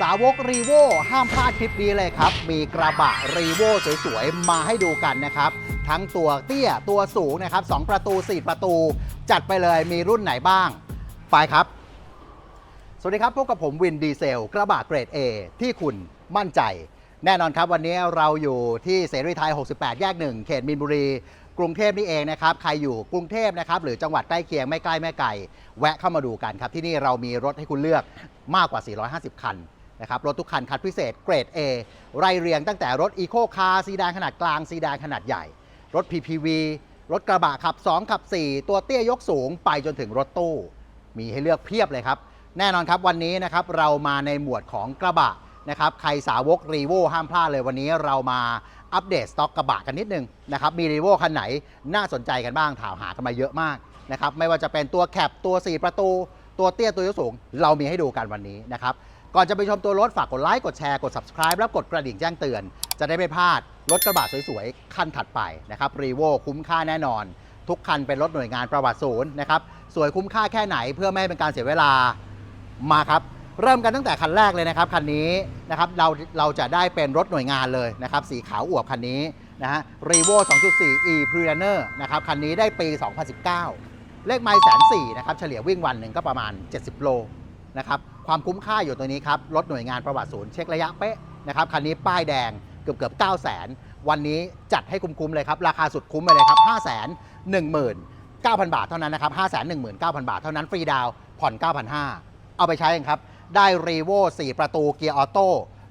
สาวกรีโวห้ามพลาดคลิปนี้เลยครับ มีกระบะรีโวสวยๆ มาให้ดูกันนะครับ ทั้งตัวเตี้ยตัวสูงนะครับ 2 ประตู 4 ประตู จัดไปเลยมีรุ่นไหนบ้าง ไปครับ สวัสดีครับ พบกับผมวินดีเซล กระบะเกรด A ที่คุณมั่นใจ แน่นอนครับวันนี้เราอยู่ที่เสรีไทย 68 แยกหนึ่งเขตมีนบุรีกรุงเทพนี่เองนะครับ ใครอยู่กรุงเทพนะครับ หรือจังหวัดใกล้เคียงไม่ใกล้ไม่ไกล แวะเข้ามาดูกันครับ ที่นี่เรามีรถให้คุณเลือกมากกว่า 450 คัน นะครับรถทุกคันคัดพิเศษเกรด A ไล่เรียงตั้งแต่รถอีโคคาร์ซีดานขนาดกลางซีดานขนาดใหญ่ รถ PPV รถกระบะขับ 2 ขับ 4 ตัวเตี้ยยกสูงไปจนถึงรถตู้ มีให้เลือกเพียบเลยครับ แน่นอนครับวันนี้นะครับเรามาในหมวดของกระบะนะครับใครสาวกรีโวห้ามพลาดเลยวันนี้เรามาอัปเดตสต็อกกระบะกันนิดนึงนะครับมีรีโวคันไหนน่าสนใจกันบ้างถามหากันมาเยอะมากนะครับไม่ว่าจะเป็นตัวแคปตัว 4 ประตู ตัวเตี้ยตัวยกสูง เรามีให้ดูกันวันนี้นะครับ ก่อนจะไปชมตัวรถฝากกดไลค์กดแชร์กด subscribe แล้วกดกระดิ่งแจ้งเตือน จะได้ไม่พลาดรถกระบะสวยๆ คันถัดไปนะครับรีโวคุ้มค่าแน่นอน ทุกคันเป็นรถหน่วยงานประวัติศูนย์นะครับสวยคุ้มค่าแค่ไหนเพื่อไม่ให้เป็นการเสียเวลามาครับเริ่มกันตั้งแต่คันแรกเลยนะครับคันนี้นะครับเราเราจะได้เป็นรถหน่วยงานเลยนะครับสีขาวอวบคันนี้นะฮะ Revo 2.4 e p r e n e r นะครับคันนี้ได้ปี 2019 เลขไมล์แสนสี่นะครับเฉลี่ยวิ่งวันหนึ่งก็ประมาณ 70 โล นะครับความคุ้มค่าอยู่ตัวนี้ครับรถหน่วยงานประวัติศูนย์เช็คระยะเป๊ะนะครับคันนี้ป้ายแดงเกือบเกือบ9 0 0 0 0วันนี้จัดให้คุ้มๆเลยครับราคาสุดคุ้มไปเลยครับ5 1 9 0 0 0 บาทเท่านั้นนะครับ5 1 9 0 0 0 บาทเท่านั้นฟรีดาวน์ผ่อน 9,500 เอาไปใช้กันครับ ได้รีโว4 ประตูเกียร์ออโต้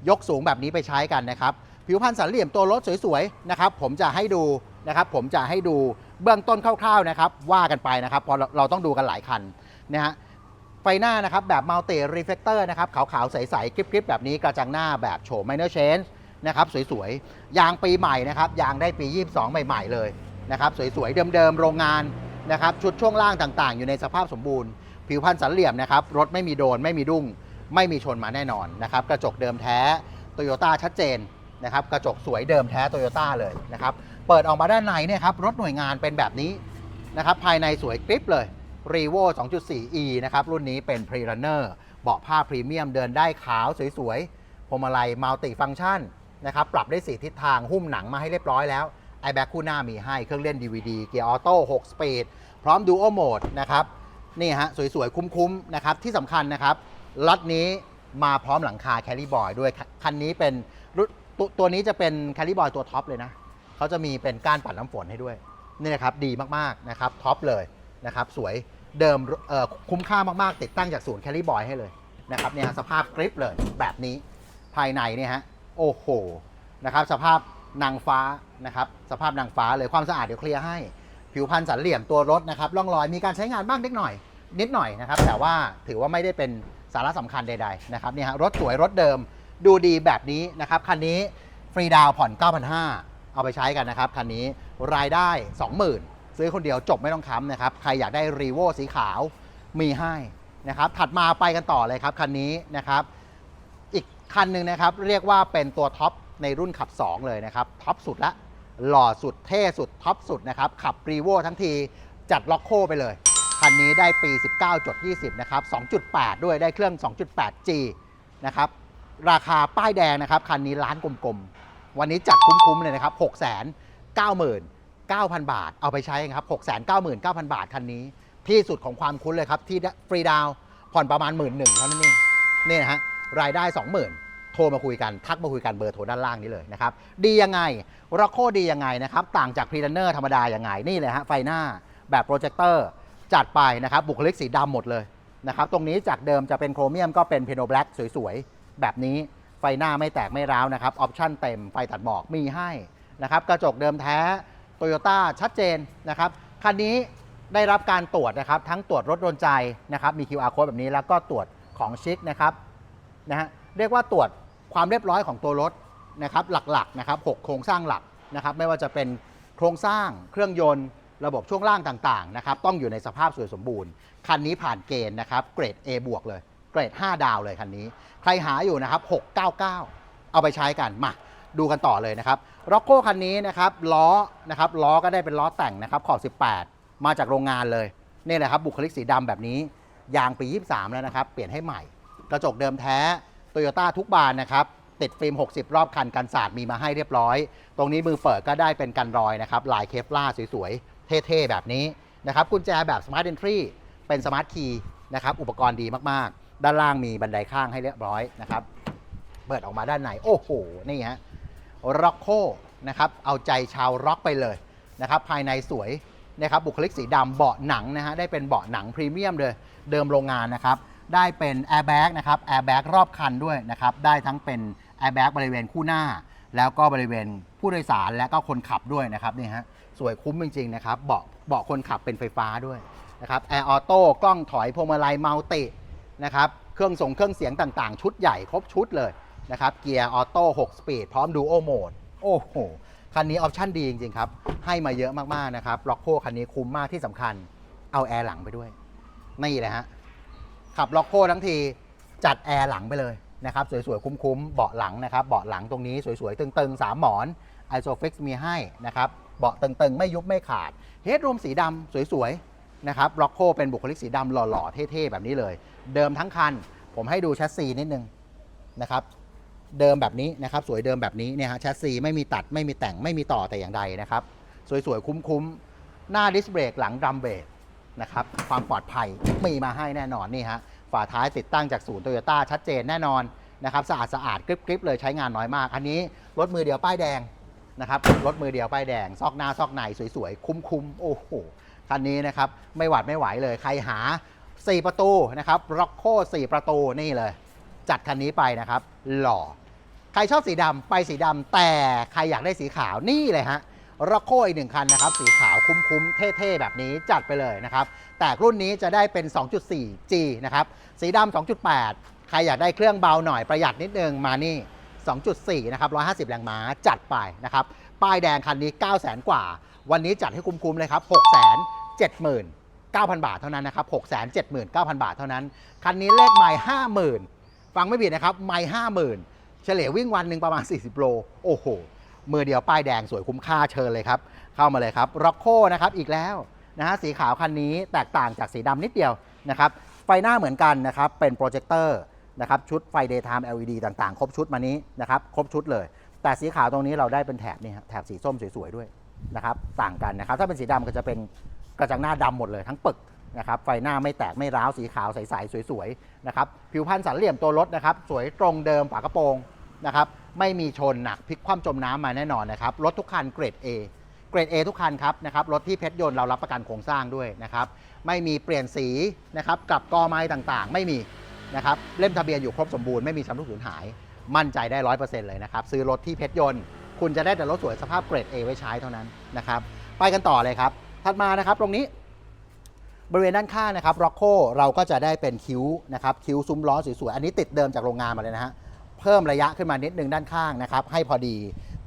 ยกสูงแบบนี้ไปใช้กันนะครับ ผิวพรรณสันเหลี่ยมตัวรถสวยๆนะครับ ผมจะให้ดูนะครับ ผมจะให้ดูเบื้องต้นคร่าวๆนะครับ ว่ากันไปนะครับพราะเราเราต้องดูกันหลายคันนะฮะ ฟหน้านะครับแบบมัลติรีเฟ l เตอร์นะครับขาวๆ ใสๆกริบๆ แบบนี้กระจังหน้าแบบโฉม minor change นะครับสวยๆ ยางปีใหม่นะครับยางได้ปี 22 ใหม่ๆ เลยนะครับสวยๆ เดิมๆ โรงงานนะครับชุดช่วงล่างต่างๆ อยู่ในสภาพสมบูรณ์ ผิวพรรณสันเหลี่ยมนะครับรถไม่มีโดนไม่มีดุ้ง ไม่มีชนมาแน่นอนนะครับกระจกเดิมแท้โตโยต้าชัดเจนนะครับกระจกสวยเดิมแท้โตโยต้าเลยนะครับเปิดออกมาด้านในเนี่ยครับรถหน่วยงานเป็นแบบนี้นะครับภายในสวยกริบเลย r e v o 2.4e นะครับ รุ่นนี้เป็น p r e r u n n e r เบาะผ้าพรีเมียมเดินได้ขาวสวยๆพวงมาลัยมัลติฟัง c t ชันนะครับ ปรับได้4ทิศทางหุ้มหนังมาให้เรียบร้อยแล้วไอแบ็คคู่หน้ามีให้เครื่องเล่น DVD เกียร์ออโต้6สปีดพร้อม Dual Mode นะครับนี่ฮะสวยๆ คุ้มๆนะครับที่สำคัญนะครับล็อตนี้มาพร้อมหลังคาแคล r บอยด้วยคันนี้เป็นรุ่นตวตัวนี้จะเป็นแคล r บอยตัวท็อปเลยนะเขาจะมีเป็นก้านปัดน้ำฝนให้ด้วยนี่นะครับดีมากๆนะครับท็อปเลยนะครับสวย เดิมคุ้มค่ามากๆ ติดตั้งจากศูนย์แคล r บอยให้เลยนะครับเนี่ยสภาพกริปเลยแบบนี้ภายในเนี่ยฮะโอ้โหนะครับสภาพนางฟ้านะครับสภาพนางฟ้าเลยความสะอาดเดี๋ยวเคลียร์ให้ ผิวพรรณสันเหลี่ยมตัวรถนะครับร่องรอยมีการใช้งานบ้างเล็กหน่อย นิดหน่อยนะครับ แต่ว่าถือว่าไม่ได้เป็นสาระสำคัญใดๆนะครับเนี่ยฮะรถสวยรถเดิมดูดีแบบนี้นะครับคันนี้ฟรีดาวผ่อน 9,500 เอาไปใช้กันนะครับคันนี้รายได้ 20,000 ซื้อคนเดียวจบไม่ต้องค้ำนะครับ ใครอยากได้รีโวสีขาวมีให้นะครับ ถัดมาไปกันต่อเลยครับ คันนี้นะครับ อีกคันหนึ่งนะครับ เรียกว่าเป็นตัวท็อปในรุ่นขับ 2 เลยนะครับ ท็อปสุดละ หล่อสุดเท่สุดท็อปสุดนะครับ ขับรีโวทั้งทีจัดล็อกโคไปเลย คันนี้ได้ปี 19จด20 นะครับ 2.8 ด้วยได้เครื่อง 2.8G นะครับ ราคาป้ายแดงนะครับ คันนี้ล้านกลมๆ วันนี้จัดคุ้มๆเลยนะครับ 6 9 9 0 0 0 บาท เอาไปใช้ครับ 6 9 9 0 0 0 บาทคันนี้ ที่สุดของความคุ้นเลยครับ ที่ฟรีดาวผ่อนประมาณ1 1 0 0 0เท่านั้นเองนี่นะฮะรายได้ 20,000 โทรมาคุยกัน ทักมาคุยกันเบอร์โทรด้านล่างนี้เลยนะครับ ดียังไงร็อกโคดียังไงนะครับ ต่างจากพรีดันเนอร์ธรรมดายังไง นี่เลยฮะไฟหน้าแบบโปรเจคเตอร์จัดไปนะครับ บุคลิกสีดำหมดเลยนะครับ ตรงนี้จากเดิมจะเป็นโครเมียมก็เป็นเพโนแบล็กสวยๆ แบบนี้ไฟหน้าไม่แตกไม่ร้าวนะครับ ออปชั่นเต็มไฟตัดหมอกมีให้นะครับ กระจกเดิมแท้ โตโยต้าชัดเจนนะครับคันนี้ได้รับการตรวจนะครับ ทั้งตรวจรถโดนใจนะครับ มี QR code แบบนี้แล้วก็ตรวจของชิคนะครับนะฮะเรียกว่าตรวจความเรียบร้อยของตัวรถนะครับ หลักๆนะครับหกโครงสร้างหลักนะครับ ไม่ว่าจะเป็นโครงสร้างเครื่องยนต์ระบบช่วงล่างต่างๆนะครับต้องอยู่ในสภาพสวยสมบูรณ์ คันนี้ผ่านเกณฑ์นะครับ เกรด A บวกเลย เกรด 5 ดาวเลยคันนี้ ใครหาอยู่นะครับ 699 เอาไปใช้กันมา ดูกันต่อเลยนะครับร็อกโก้คันนี้นะครับล้อนะครับล้อก็ได้เป็นล้อแต่งนะครับขอบ 18 มาจากโรงงานเลย นี่แหละครับบุคลิกสีดำแบบนี้ ยางปี 23 แล้วนะครับ เปลี่ยนให้ใหม่ กระจกเดิมแท้โตโยต้าทุกบานนะครับติดฟิล์ม 60 รอบคันกันศาสตร์มีมาให้เรียบร้อย ตรงนี้มือเปิดก็ได้เป็นกันรอยนะครับลายเคฟล่าสวยๆ เท่ๆ แบบนี้นะครับกุญแจแบบ Smart Entry เป็นสมาร์ทคีย์นะครับอุปกรณ์ดีมากๆ ด้านล่างมีบันไดข้างให้เรียบร้อยนะครับ เปิดออกมาด้านใน โอ้โห นี่ฮะ ร็อกโคนะครับเอาใจชาวร็อกไปเลยนะครับภายในสวยนะครับบุคลิกสีดำเบาะหนังนะฮะได้เป็นเบาะหนังพรีเมียมเลยเดิมโรงงานนะครับได้เป็นแอร์แบ็กนะครับแอร์แบ็กรอบคันด้วยนะครับได้ทั้งเป็นแอร์แบ็กบริเวณคู่หน้า แล้วก็บริเวณผู้โดยสารและก็คนขับด้วยนะครับนี่ฮะสวยคุ้มจริงๆนะครับเบาะเบาะคนขับเป็นไฟฟ้าด้วยนะครับแอร์ออโต้กล้องถอยพวงมาลัยมัลตินะครับเครื่องส่งเครื่องเสียงต่างๆ ชุดใหญ่ครบชุดเลย นะครับ เกียร์ออโต้6สปีดพร้อมดูโอโหมด โอ้โห คันนี้ออปชั่นดีจริง ๆ ครับ ให้มาเยอะมาก ๆ นะครับล็อกโคคันนี้คุ้มมากที่สำคัญ เอาแอร์หลังไปด้วย นี่เลยฮะ ขับล็อกโคทั้งที จัดแอร์หลังไปเลยนะครับ สวย ๆ คุ้ม ๆ เบาะหลังนะครับ เบาะหลังตรงนี้สวย ๆ ตึง ๆ 3 หมอนไอโซฟิกมีให้นะครับ เบาะตึง ๆ ไม่ยุบไม่ขาด เฮดรูมสีดำสวย ๆ นะครับล็อกโคเป็นบุคลิกสีดำหล่อ ๆ เท่ ๆ แบบนี้เลย เดิมทั้งคัน ผมให้ดูแชสซีนิดนึงนะครับ เดิมแบบนี้นะครับ สวยเดิมแบบนี้เนี่ยฮะแชสซีไม่มีตัดไม่มีแต่งไม่มีต่อแต่อย่างใดนะครับ สวยๆ คุ้มๆ หน้าดิสเบรกหลังดรัมเบรกนะครับ ความปลอดภัยมีมาให้แน่นอนนี่ฮะฝาท้ายติดตั้งจากศูนย์โตโยต้าชัดเจนแน่นอนนะครับสะอาดสะอาดกริบๆเลยใช้งานน้อยมาก อันนี้รถมือเดียวป้ายแดงนะครับรถมือเดียวป้ายแดง ซอกหน้าซอกในสวยๆ คุ้มๆ โอ้โหคันนี้นะครับไม่หวัดไม่ไหวเลยใครหา 4 ประตูนะครับร็อกโค4ประตูนี่เลย จัดคันนี้ไปนะครับ หล่อ ใครชอบสีดำไปสีดำแต่ใครอยากได้สีขาวนี่เลยฮะร็อกโคอีกหนึ่งคันนะครับ สีขาวคุ้มๆ เท่ๆ แบบนี้จัดไปเลยนะครับ แต่รุ่นนี้จะได้เป็น 2.4G นะครับ สีดำ2.8 ใครอยากได้เครื่องเบาหน่อยประหยัดนิดนึงมานี่ 2.4 นะครับ 150 แรงม้าจัดไปนะครับ ป้ายแดงคันนี้ 9 0 0 0 0 0 กว่า วันนี้จัดให้คุ้มๆ เลยครับ 6 7 9 0 0 0 บาทเท่านั้นนะครับ 6 7 9 0 0 0 บาทเท่านั้น คันนี้เลขไมล์50,000 ฟังไม่ผิดนะครับ ไมล์50,000เฉลี่ยวิ่งวันหนึ่งประมาณ 40 โล โอ้โห มือเดียวป้ายแดงสวยคุ้มค่าเชิญเลยครับ เข้ามาเลยครับร็อกโคนะครับอีกแล้วนะฮะสีขาวคันนี้แตกต่างจากสีดำนิดเดียวนะครับไฟหน้าเหมือนกันนะครับเป็นโปรเจคเตอร์นะครับชุดไฟ daytime LED ต่างๆ ครบชุดมานี้นะครับครบชุดเลย แต่สีขาวตรงนี้เราได้เป็นแถบนี่ฮะแถบสีส้มสวยๆด้วยนะครับต่างกันนะครับถ้าเป็นสีดำก็จะเป็นกระจังหน้าดำหมดเลยทั้งปึก นะครับไฟหน้าไม่แตกไม่ร้าวสีขาวใสๆสวยๆนะครับผิวพรรณสันเหลี่ยมตัวรถนะครับสวยตรงเดิมฝากระโปรงนะครับไม่มีชนหนักพลิกคว่ำจมน้ำมาแน่นอนนะครับรถทุกคันเกรด A เกรด A ทุกคันครับนะครับรถที่เพชรยนต์เรารับประกันโครงสร้างด้วยนะครับไม่มีเปลี่ยนสีนะครับกับกอไม้ต่างๆ ไม่มีนะครับเล่มทะเบียนอยู่ครบสมบูรณ์ไม่มีชำรุดสูญหาย มั่นใจได้ร้อยเปอร์เซ็นต์เลยนะครับซื้อรถที่เพชรยนต์ คุณจะได้แต่รถสวยสภาพเกรด A ไว้ใช้เท่านั้นนะครับไปกันต่อเลยครับถัดมานะครับตรงนี้ บริเวณด้านข้างนะครับร็อกโคเราก็จะได้เป็นคิ้วนะครับคิ้วซุ้มล้อสวยๆ อันนี้ติดเดิมจากโรงงานมาเลยนะฮะเพิ่มระยะขึ้นมานิดนึงด้านข้างนะครับให้พอดี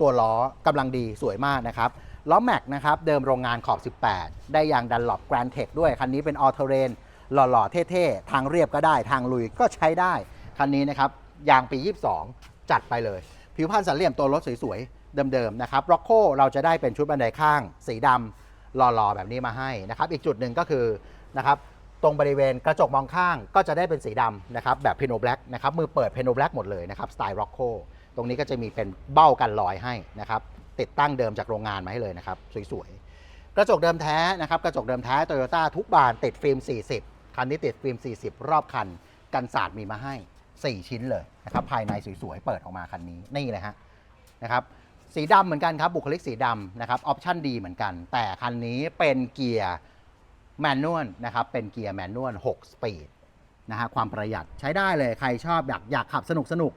ตัวล้อกำลังดีสวยมากนะครับล้อแม็กนะครับเดิมโรงงานขอบ 18 ได้ยางดันหลบแกรนเทคด้วย คันนี้เป็นออเทเรนหล่อๆ เท่ๆ ทางเรียบก็ได้ทางลุยก็ใช้ได้ คันนี้นะครับยางปี 22 จัดไปเลย ผิวพรรณสันเหลี่ยมตัวรถสวยๆ เดิมๆนะครับร็อกโคเราจะได้เป็นชุดบันไดข้าง สีดำ หล่อๆแบบนี้มาให้นะครับ อีกจุดหนึ่งก็คือนะครับตรงบริเวณกระจกมองข้างก็จะได้เป็นสีดำนะครับแบบเพโนแบล็กนะครับมือเปิดเพโนแบล็กหมดเลยนะครับสไตล์ร็อกโคตรงนี้ก็จะมีเป็นเบ้ากันรอยให้นะครับติดตั้งเดิมจากโรงงานมาให้เลยนะครับสวยๆ กระจกเดิมแท้นะครับกระจกเดิมแท้โตโยต้าทุกบานติดฟิล์ม 40 คันนี้ติดฟิล์ม 40 รอบคัน กันศาสตร์มีมาให้ 4 ชิ้นเลยนะครับภายในสวยๆ เปิดออกมาคันนี้นี่เลยฮะนะครับ สีดำเหมือนกันครับบุคลิกสีดำนะครับออปชั่นดีเหมือนกัน แต่คันนี้เป็นเกียร์แมนนวลนะครับเป็นเกียร์แมนนวล6สปีดนะฮะความประหยัดใช้ได้เลยใครชอบอยากอยากขับสนุกสนุก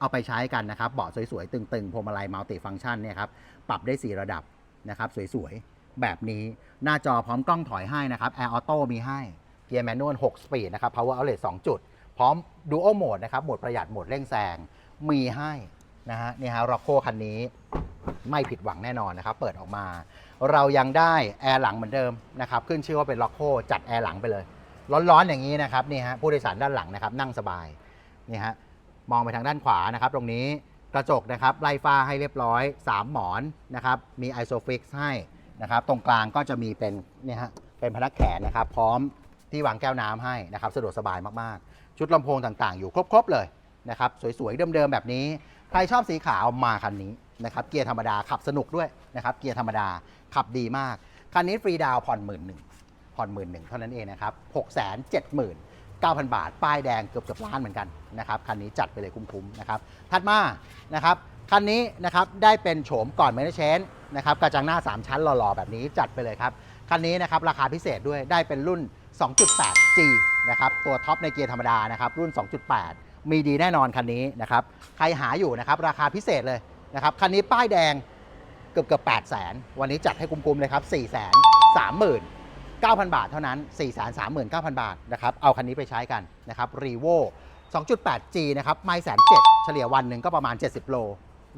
เอาไปใช้กันนะครับเบาะสวยๆ ตึงๆพวงมาลัยมัลติฟังก์ชันเนี่ยครับปรับได้ 4 ระดับนะครับสวยๆ แบบนี้หน้าจอพร้อมกล้องถอยให้นะครับ Air Auto มีให้เกียร์แมนนวล6สปีดนะครับ Power Outlet 2 จุด พร้อม Dual Mode นะครับโหมดประหยัดโหมดเร่งแซงมีให้ นะฮะนี่ฮะร็อกโคคันนี้ไม่ผิดหวังแน่นอนนะครับ เปิดออกมา เรายังได้แอร์หลังเหมือนเดิมนะครับ ขึ้นชื่อว่าเป็นล็อกโคจัดแอร์หลังไปเลย ร้อนๆอย่างนี้นะครับนี่ฮะผู้โดยสารด้านหลังนะครับ นั่งสบายนี่ฮะมองไปทางด้านขวานะครับ ตรงนี้กระจกนะครับไล่ฟ้าให้เรียบร้อย 3 หมอนนะครับมีไอโซฟิกให้นะครับ ตรงกลางก็จะมีเป็นนี่ฮะเป็นพนักแขนนะครับ พร้อมที่วางแก้วน้ำให้นะครับ สะดวกสบายมากๆ ชุดลำโพงต่างๆ อยู่ครบๆเลยนะครับ สวยๆเดิมๆแบบนี้ ใครชอบสีขาวมาคันนี้นะครับเกียร์ธรรมดาขับสนุกด้วยนะครับเกียร์ธรรมดาขับดีมาก คันนี้ฟรีดาวผ่อนหมื่นหนึ่งผ่อนหมื่นหนึ่งเท่านั้นเองนะครับหกแสนเจ็ดหมื่นเก้าพันบาท ป้ายแดงเกือบเกือบล้านเหมือนกันนะครับ คันนี้จัดไปเลยคุ้มๆนะครับ ถัดมานะครับ คันนี้นะครับได้เป็นโฉมก่อนเมนเชนนะครับ กระจังหน้า 3 ชั้นหล่อๆ แบบนี้จัดไปเลยครับ คันนี้นะครับราคาพิเศษด้วยได้เป็นรุ่น 2.8G นะครับ ตัวท็อปในเกียร์ธรรมดานะครับ รุ่น 2.8 มีดีแน่นอนคันนี้นะครับ ใครหาอยู่นะครับ ราคาพิเศษเลยนะครับ คันนี้ป้ายแดงเกือบเกือบ8 0 0 0 0วันนี้จัดให้คุ้มๆเลยครับ4 3 9 0 0 0บาทเท่านั้น4 3 9 0 0 0บาทนะครับ เอาคันนี้ไปใช้กันนะครับรีโว 2.8G นะครับไม่แสนเจ็ดเฉลี่ยวันหนึ่งก็ประมาณ 70 โล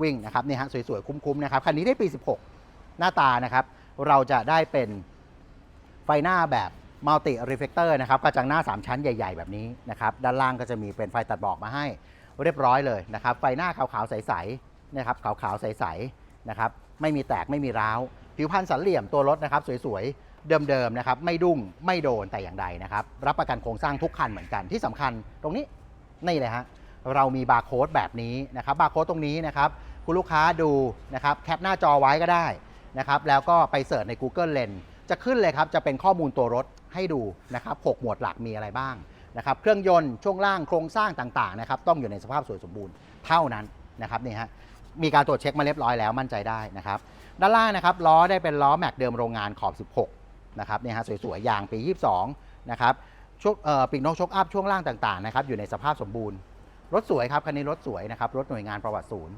วิ่งนะครับนี่ฮะสวยๆ คุ้มๆนะครับคันนี้ได้ปี 16 หน้าตานะครับ เราจะได้เป็นไฟหน้าแบบ มัลติรีเฟ l เตอร์นะครับกระจังหน้า 3 ชั้นใหญ่ ๆ แบบนี้นะครับด้านล่างก็จะมีเป็นไฟตัดบอกมาให้เรียบร้อยเลยนะครับไฟหน้าขาวๆใสๆนะครับขาวๆใสๆนะครับไม่มีแตกไม่มีร้าว ผิวพรรณสันเหลี่ยมตัวรถนะครับสวยๆ เดิมๆนะครับไม่ดุ้งไม่โดนแต่อย่างใดนะครับรับประกันโครงสร้างทุกคันเหมือนกันที่สำคัญตรงนี้นี่เลยฮะเรามีบาร์โค้ดแบบนี้นะครับบาร์โค้ดตรงนี้นะครับคุณลูกค้าดูนะครับแคปหน้าจอไว้ก็ได้นะครับแล้วก็ไปเสิร์ชใน Google Lens จะขึ้นเลยครับจะเป็นข้อมูลตัวรถ ให้ดูนะครับ6หมวดหลักมีอะไรบ้างนะครับเครื่องยนต์ช่วงล่างโครงสร้างต่างๆนะครับต้องอยู่ในสภาพสวยสมบูรณ์เท่านั้นนะครับนี่ฮะมีการตรวจเช็คมาเรียบร้อยแล้วมั่นใจได้นะครับด้านล่างนะครับล้อได้เป็นล้อแม็กเดิมโรงงานขอบ 16นะครับนี่ฮะสวยๆยางปี 22นะครับช่วงเอ่อปีกนกชกอัพช่วงล่างต่างๆนะครับอยู่ในสภาพสมบูรณ์ รถสวยครับคันนี้รถสวยนะครับรถหน่วยงานประวัติศูนย์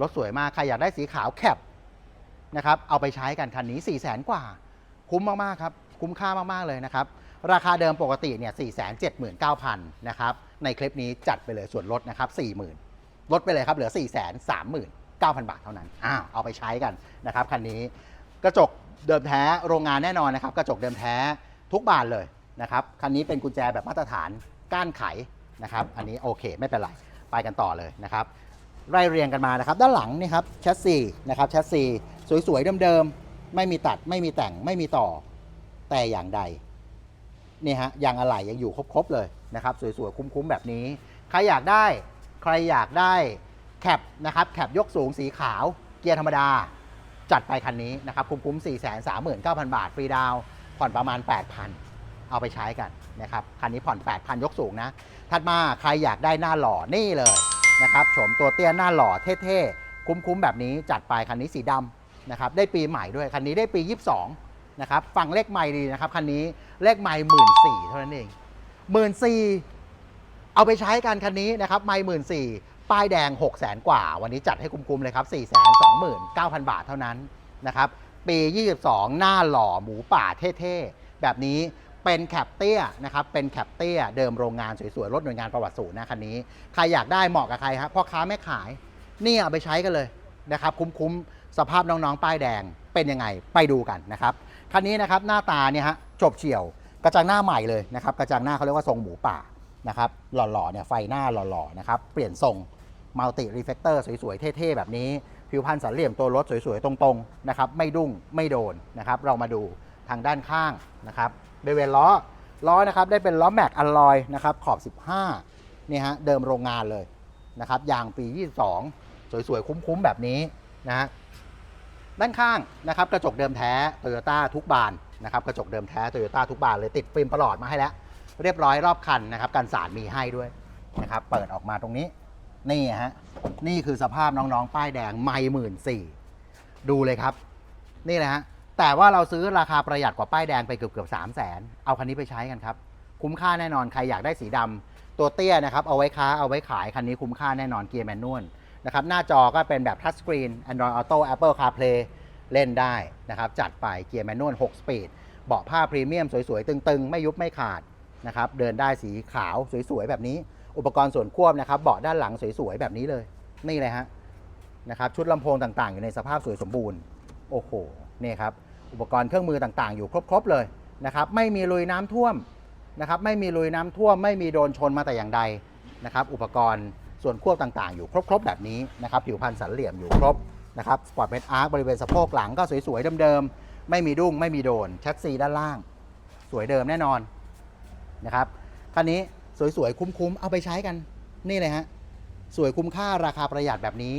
รถสวยมากใครอยากได้สีขาวแคปนะครับเอาไปใช้กันคันนี้4 0 0แสนกว่าคุ้มมากๆครับ คุ้มค่ามาก ๆ เลยนะครับ ราคาเดิมปกติเนี่ย 4 7 9 0 0 0 นะครับ ในคลิปนี้จัดไปเลยส่วนลดนะครับ 40,000 ลดไปเลยครับ เหลือ 4 3 9 0 0 0 บาทเท่านั้น อ้าว เอาไปใช้กันนะครับ คันนี้ กระจกเดิมแท้โรงงานแน่นอนนะครับ กระจกเดิมแท้ทุกบานเลยนะครับ คันนี้เป็นกุญแจแบบมาตรฐานก้านไขนะครับ อันนี้โอเคไม่เป็นไร ไปกันต่อเลยนะครับไล่เรียงกันมานะครับ ด้านหลังนี่ครับแชสซีนะครับแชสซีสวยๆเดิมๆไม่มีตัดไม่มีแต่งไม่มีต่อ แต่อย่างใดนี่ฮะยางอะไหล่ยังอยู่ครบๆเลยนะครับสวยๆคุ้มๆแบบนี้ ใครอยากได้ใครอยากได้แคปนะครับแคปยกสูงสีขาวเกียร์ธรรมดา จัดไปคันนี้นะครับคุ้มๆ4 3 9 0 0 0 บาท ฟรีดาวผ่อนประมาณ 8,000 เอาไปใช้กันนะครับคันนี้ผ่อน 8,000 ยกสูงนะ ถัดมาใครอยากได้หน้าหล่อนี่เลยนะครับโฉมตัวเตี้ยหน้าหล่อเท่ๆคุ้มๆแบบนี้จัดไปคันนี้สีดำนะครับได้ปีใหม่ด้วยคันนี้ได้ปี 22 นะครับฟังเลขใหม่ดีนะครับคันนี้เลขใหม่หมื่นสี่เท่านั้นเองหมื่นสี่เอาไปใช้กันคันนี้นะครับไม่หมื่นสี่ป้ายแดง 6 0แสนกว่า วันนี้จัดให้คุ้มๆเลยครับ4 2 9 0 0 0 บาทเท่านั้นนะครับปี 22 หน้าหล่อหมูป่าเท่ๆ แบบนี้เป็นแคปเตี้ยนะครับเป็นแคปเตี้ยเดิมโรงงานสวยๆ รถหน่วยงานประวัติศูนย์นะคันนี้ ใครอยากได้เหมาะกับใครครับพ่อค้าแม่ขาย นี่เอาไปใช้กันเลยนะครับคุ้มๆ สภาพน้องๆ ป้ายแดงเป็นยังไงไปดูกันนะครับ คันนี้นะครับหน้าตาเนี่ยฮะจบเฉียว กระจังหน้าใหม่เลยนะครับกระจังหน้าเขาเรียกว่าทรงหมูป่านะครับหล่อๆเนี่ยไฟหน้าหล่อๆนะครับเปลี่ยนทรงมัลติรีเฟ c เตอร์สวยๆ เท่ๆ แบบนี้ ผิวพรรณสันเหลี่ยมตัวรถสวยๆ ตรงๆนะครับไม่ดุ้งไม่โดนนะครับเรามาดูทางด้านข้างนะครับบริเวณล้อล้อนะครับได้เป็นล้อแม็กอลลอยนะครับขอบ 15นี่ฮะเดิมโรงงานเลยนะครับยางปี 22 สวยๆ คุ้มๆ แบบนี้นะฮะ ด้านข้างนะครับกระจกเดิมแท้โตโยต้าทุกบานนะครับกระจกเดิมแท้โตโยต้าทุกบานเลยติดฟิล์มประหลอดมาให้แล้ว เรียบร้อยรอบคันนะครับกันสารมีให้ด้วยนะครับเปิดออกมาตรงนี้นี่ฮะนี่คือสภาพน้องๆ ป้ายแดงไม่หมื่นสี่ดูเลยครับ นี่แหละฮะแต่ว่าเราซื้อราคาประหยัดกว่าป้ายแดงไปเกือบเกือบสามแสนเอาคันนี้ไปใช้กันครับคุ้มค่าแน่นอนใครอยากได้สีดำตัวเตี้ยนะครับเอาไว้ค้าเอาไว้ขายคันนี้คุ้มค่าแน่นอนเกียร์แมนนวล นะครับหน้าจอก็เป็นแบบทัชสกรีน Android Auto Apple CarPlay เล่นได้นะครับจัดไปเกียร์แมนนวล6สปีดเบาะผ้าพรีเมียมสวยๆ ตึงๆ ไม่ยุบไม่ขาดนะครับเดินได้สีขาวสวยๆ แบบนี้ อุปกรณ์ส่วนควบนะครับเบาะด้านหลังสวยๆ แบบนี้เลย นี่เลยฮะนะครับชุดลำโพงต่างๆ อยู่ในสภาพสวยสมบูรณ์ โอ้โหนี่ครับอุปกรณ์เครื่องมือต่างๆ อยู่ครบๆเลยนะครับไม่มีลุยน้ำท่วมนะครับไม่มีลุยน้ำท่วม ไม่มีโดนชนมาแต่อย่างใดนะครับอุปกรณ์ ส่วนควบต่างๆ อยู่ครบ ๆ แบบนี้นะครับผิวพรรณสันเหลี่ยมอยู่ครบนะครับสปอร์ตเมทอาร์คบริเวณสะโพกหลังก็สวยๆเดิมๆไม่มีดุ้งไม่มีโดนแชสซีด้านล่าง สวยเดิมแน่นอนนะครับคันนี้สวยๆคุ้มๆเอาไปใช้กันนี่เลยฮะสวยคุ้มค่าราคาประหยัดแบบนี้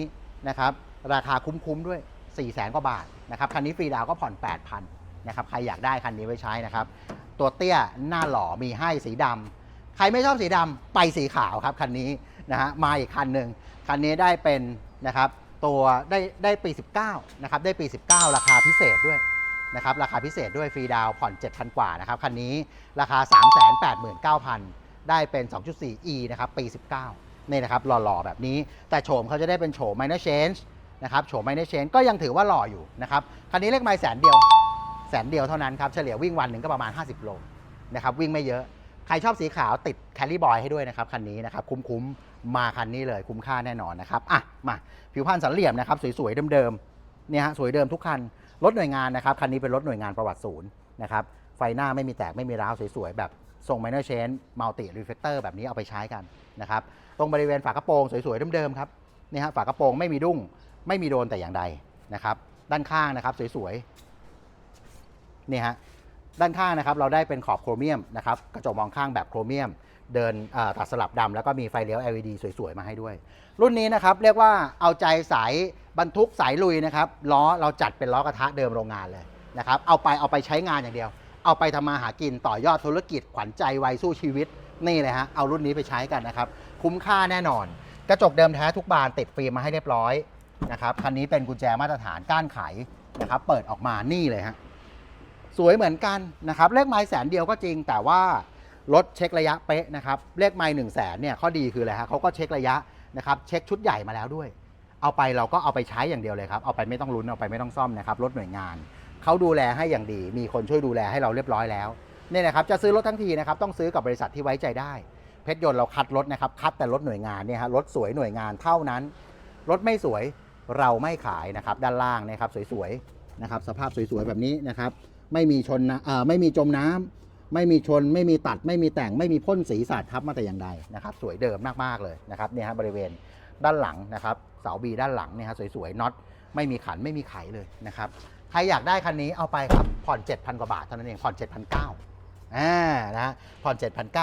นะครับราคาคุ้มๆด้วย 4 0 0แสนกว่าบาทนะครับคันนี้ฟรีดาวก็ผ่อน 8,000นะครับใครอยากได้คันนี้ไว้ใช้นะครับตัวเตี้ยหน้าหล่อมีให้สีดำ ใครไม่ชอบสีดำไปสีขาวครับคันนี้นะฮะมาอีกคันหนึ่งคันนี้ได้เป็นนะครับตัวได้ได้ปี 19นะครับได้ปี 19 ราคาพิเศษด้วยนะครับราคาพิเศษด้วยฟรีดาวผ่อน 7,000 กว่านะครับคันนี้ราคา 389,000 ได้เป็น 2.4e นะครับปี 19นี่นะครับหล่อๆ แบบนี้ แต่โฉมเขาจะได้เป็นโฉม minor change นะครับโฉม minor change ก็ยังถือว่าหล่ออยู่นะครับคันนี้เลขไมล์แสนเดียวแสนเดียวเท่านั้นครับเฉลี่ยวิ่งวันหนึ่งก็ประมาณ 50 โลนะครับวิ่งไม่เยอะ ใครชอบสีขาวติดแคลรี่บอยให้ด้วยนะครับคันนี้นะครับคุ้มๆมาคันนี้เลยคุ้มค่าแน่นอนนะครับอะมาผิวพรรณสันเหลี่ยมนะครับสวยๆเดิมๆเนี่ยฮะสวยเดิมทุกคันรถหน่วยงานนะครับคันนี้เป็นรถหน่วยงานประวัติศูนย์นะครับไฟหน้าไม่มีแตกไม่มีร้าวสวยๆแบบทรง minor change multi reflector แบบนี้เอาไปใช้กันนะครับตรงบริเวณฝากระโปรงสวยๆเดิมๆครับนี่ฮะฝากระโปรงไม่มีดุ้งไม่มีโดนแต่อย่างใดนะครับด้านข้างนะครับสวยๆนี่ฮะ ด้านข้างนะครับเราได้เป็นขอบโครเมียมนะครับกระจกมองข้างแบบโครเมียม เดินตัดสลับดำแล้วก็มีไฟเลี้ยว LED สวยๆ มาให้ด้วย รุ่นนี้นะครับเรียกว่าเอาใจสายบรรทุกสายลุยนะครับล้อเราจัดเป็นล้อกระทะเดิมโรงงานเลยนะครับเอาไปเอาไปใช้งานอย่างเดียว เอาไปทำมาหากินต่อยอดธุรกิจขวัญใจวัยสู้ชีวิตนี่เลยฮะเอารุ่นนี้ไปใช้กันนะครับคุ้มค่าแน่นอน กระจกเดิมแท้ทุกบานติดฟิล์มมาให้เรียบร้อยนะครับคันนี้เป็นกุญแจมาตรฐานก้านไขนะครับเปิดออกมานี่เลยฮะ สวยเหมือนกันนะครับเลขไม้แสนเดียวก็จริง แต่ว่ารถเช็คระยะเป๊ะนะครับเลขไม้หนึ่งแสนเนี่ยข้อดีคืออะไรฮะเขาก็เช็คระยะนะครับเช็คชุดใหญ่มาแล้วด้วย เอาไปเราก็เอาไปใช้อย่างเดียวเลยครับเอาไปไม่ต้องลุ้นเอาไปไม่ต้องซ่อมนะครับรถหน่วยงานเขาดูแลให้อย่างดี มีคนช่วยดูแลให้เราเรียบร้อยแล้วเนี่ยนะครับจะซื้อรถทั้งทีนะครับต้องซื้อกับบริษัทที่ไว้ใจได้ เพชรยนต์เราคัดรถนะครับคัดแต่รถหน่วยงานเนี่ยฮะรถสวยหน่วยงานเท่านั้น รถไม่สวยเราไม่ขายนะครับด้านล่างนะครับสวยๆนะครับสภาพสวยๆแบบนี้นะครับ ไม่มีชนนะเอ่อไม่มีจมน้ำไม่มีชน ไม่มีตัด ไม่มีแต่ง ไม่มีพ่นสีสาดทับมาแต่อย่างใดนะครับ สวยเดิมมากๆเลยนะครับเนี่ยฮะบริเวณด้านหลังนะครับเสาบีด้านหลังเนี่ยฮะสวยๆน็อตไม่มีขันไม่มีไขเลยนะครับใครอยากได้คันนี้เอาไปครับผ่อน 7,000 กว่าบาทเท่านั้นเองผ่อน 7,900อ่านะฮะผ่อน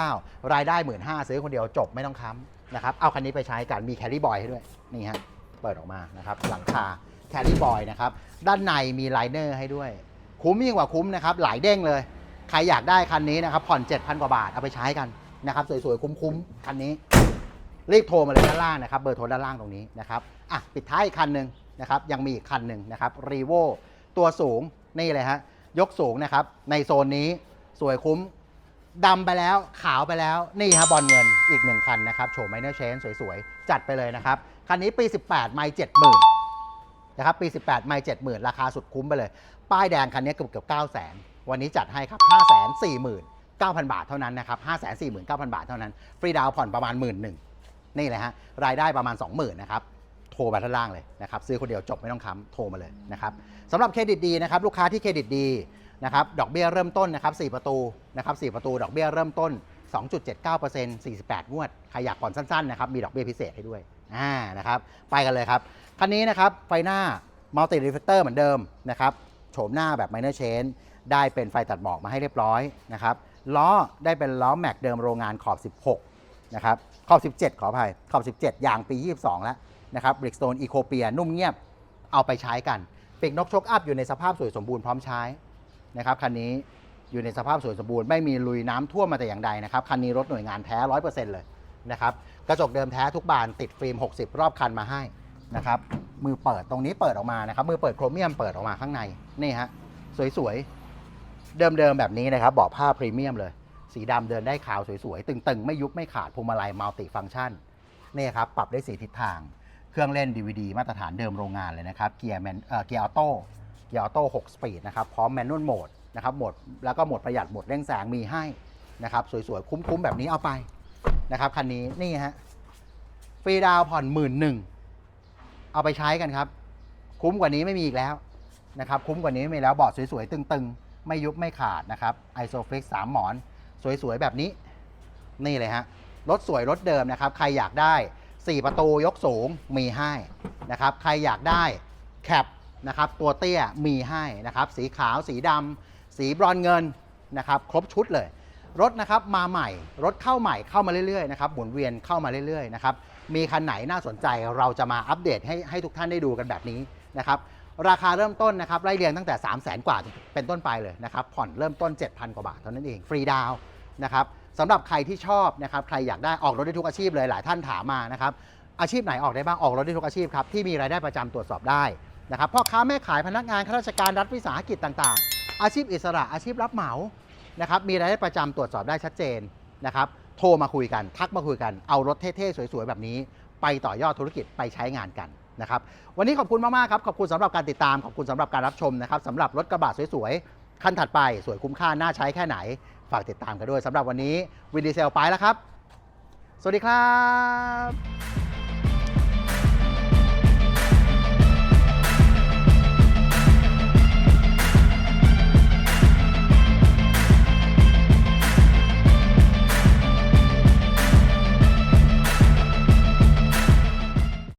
7,900รายได้ 15,000ซื้อคนเดียวจบไม่ต้องค้ำนะครับเอาคันนี้ไปใช้กันมีแคลรี่บอยให้ด้วยนี่ฮะเปิดออกมานะครับหลังคาแคลรี่บอยนะครับด้านในมีไลเนอร์ให้ด้วย คุ้มยิ่งกว่าคุ้มนะครับหลายเด้งเลย ใครอยากได้คันนี้นะครับผ่อน 7,000 กว่าบาทเอาไปใช้กันนะครับสวยๆคุ้มๆคันนี้รีบโทรมาเลยด้านล่างนะครับเบอร์โทรด้านล่างตรงนี้นะครับอะปิดท้ายอีกคันหนึ่งนะครับยังมีอีกคันหนึ่งนะครับรีโวตัวสูงนี่เลยฮะยกสูงนะครับในโซนนี้สวยคุ้มดำไปแล้วขาวไปแล้วนี่ฮะบอลเงินอีกหนึ่งคันนะครับโฉมไมเนอร์เชนสวยๆ จัดไปเลยนะครับ คันนี้ปี 18 ไม่ 70,000 นะครับปี 18 ไม่ 70,000 ราคาสุดคุ้มไปเลยป้ายแดงคันนี้เกือบเกือบ900,000วันนี้จัดให้ครับ549,000บาทเท่านั้นนะครับ549,000บาทเท่านั้น ฟรีดาวน์ผ่อนประมาณ1 1 0 0 0นี่เลยฮะรายได้ประมาณ 20,000นะครับโทรมาด้านล่างเลยนะครับซื้อคนเดียวจบไม่ต้องค้ำโทรมาเลยนะครับสำหรับเครดิตดีนะครับลูกค้าที่เครดิตดีนะครับดอกเบี้ยเริ่มต้นนะครับ4ประตูนะครับ4ประตู ดอกเบี้ยเริ่มต้น 2.79% 48 งวดใครอยากผ่อนสั้นๆนะครับมีดอกเบี้ยพิเศษให้ด้วยอ่านะครับไปกันเลยครับ คันนี้นะครับไฟหน้า Multi Reflector เหมือนเดิมนะครับ โฉมหน้าแบบ Minor Change ได้เป็นไฟตัดหมอกมาให้เรียบร้อยนะครับล้อได้เป็นล้อแม็กเดิมโรงงานขอบ 16 นะครับ ขอบ 17 ขออภัย ขอบ 17 อย่างปี 22 แล้วนะครับบริกสโตนอีโคเปียนุ่มเงียบเอาไปใช้กันปีกนกชกอัพอยู่ในสภาพสวยสมบูรณ์พร้อมใช้นะครับคันนี้อยู่ในสภาพสวยสมบูรณ์ไม่มีลุยน้ำท่วมมาแต่อย่างใดนะครับคันนี้รถหน่วยงานแท้ 100%เลยนะครับกระจกเดิมแท้ทุกบานติดฟิล์ม 60 รอบคันมาให้ นะครับมือเปิดตรงนี้เปิดออกมานะครับมือเปิดโครเมียมเปิดออกมาข้างในนี่ฮะสวยๆ เดิมๆแบบนี้นะครับเบาะผ้าพรีเมียมเลย สีดำเดินได้ขาวสวยๆ ตึงๆ ไม่ยุบไม่ขาดพวงมาลัยมัลติฟังก์ชันนี่ครับปรับได้สีทิศทาง เครื่องเล่น DVD มาตรฐานเดิมโรงงานเลยนะครับเกียร์แมนเอ่อเกียร์ออโต้เกียร์ออโต้6สปีดนะครับพร้อมแมนนวลโหมดนะครับโหมดแล้วก็โหมดประหยัดโหมดเร่งแสงมีให้นะครับสวยๆ คุ้มๆ แบบนี้เอาไปนะครับคันนี้นี่ฮะฟรีดาวผ่อนหมื่นหนึ่ง เอาไปใช้กันครับ คุ้มกว่านี้ไม่มีอีกแล้วนะครับ คุ้มกว่านี้ไม่มีแล้วเบาะสวยๆ ตึงๆ ไม่ยุบไม่ขาดนะครับไอโซฟลิกสามหมอน สวยๆ แบบนี้ นี่เลยฮะรถสวยรถเดิมนะครับ ใครอยากได้ 4 ประตูยกสูงมีให้นะครับ ใครอยากได้แคปนะครับ ตัวเตี้ยมีให้นะครับ สีขาวสีดำสีบรอนเงินนะครับ ครบชุดเลย รถนะครับมาใหม่ รถเข้าใหม่เข้ามาเรื่อยๆนะครับหมุนเวียนเข้ามาเรื่อยๆนะครับ มีคันไหนน่าสนใจเราจะมาอัปเดตให้ให้ทุกท่านได้ดูกันแบบนี้นะครับราคาเริ่มต้นนะครับไล่เรียงตั้งแต่ 3 0 0แสนกว่าเป็นต้นไปเลยนะครับผ่อนเริ่มต้น 7,000 กว่าบาทเท่านั้นเองฟรีดาวนะครับสำหรับใครที่ชอบนะครับใครอยากได้ออกรถได้ทุกอาชีพเลยหลายท่านถามมานะครับอาชีพไหนออกได้บ้างออกรถได้ทุกอาชีพครับที่มีรายได้ประจำตรวจสอบได้นะครับพ่อค้าแม่ขายพนักงานข้าราชการรัฐวิสาหกิจต่างๆ อาชีพอิสระอาชีพรับเหมานะครับมีรายได้ประจำตรวจสอบได้ชัดเจนนะครับ โทรมาคุยกัน ทักมาคุยกัน เอารถเท่ๆ สวยๆ แบบนี้ ไปต่อยอดธุรกิจไปใช้งานกันนะครับ วันนี้ขอบคุณมากๆครับ ขอบคุณสำหรับการติดตาม ขอบคุณสำหรับการรับชมนะครับสำหรับรถกระบะสวยๆ คันถัดไปสวยคุ้มค่าน่าใช้แค่ไหน ฝากติดตามกันด้วยสำหรับวันนี้วินดีเซลไปแล้วครับ สวัสดีครับ